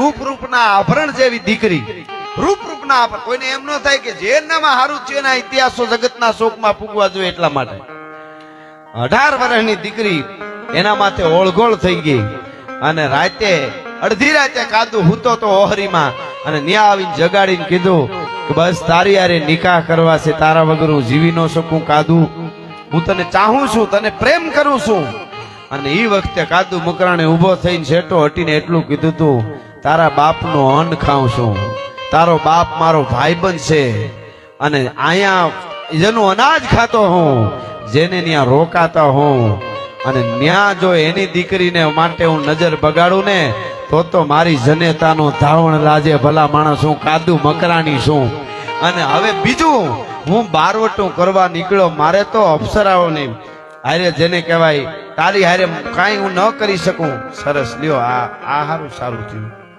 રૂપ રૂપના આભરણ જેવી દીકરી. રૂપ રૂપના આભરણ. કોઈને એમ ન થાય કે જેનામાં સારું છે એના ઇતિહાસો જગતના શોકમાં પૂગવા જોઈએ એટલા માટે. અઢાર વર્ષની દીકરી એના માથે ઓળઘોળ થઈ ગઈ અને રાતે, અડધી રાતે કાદુ હૂતો તો ઓહરીમાં અને ન્યા આવીને જગાડીને કીધું કે બસ તારી યારે નિકાહ કરવા છે, તારા વગર હું જીવી ન શકું કાદુ. હું તને ચાહું છું, તને પ્રેમ કરું છું. અને એ વખતે કાદુ મકરાણે ઊભો થઈને શેઠો હટીને એટલું કીધું તું તારા બાપનો અન્ન ખાઉં છું. તારો બાપ મારો ભાઈબંધ છે. અને અહીંયા જેનું અનાજ ખાતો હું, જેને ત્યાં રોકાતા હું. અને ત્યાં જો એની દીકરીને માટે હું નજર બગાડું ને, તો તો મારી જનેતાનો ધાવણ લાજે ભલા માણસ, હું કાદુ મકરાણી છું. અને હવે બીજું, હું બારવટું કરવા નીકળ્યો મારે તો અપ્સરાઓને, હારે જેને કહેવાય, તારી હારે કાંઈ હું ન કરી શકું. સરસ, લ્યો, આ આ સારું સારું થયું.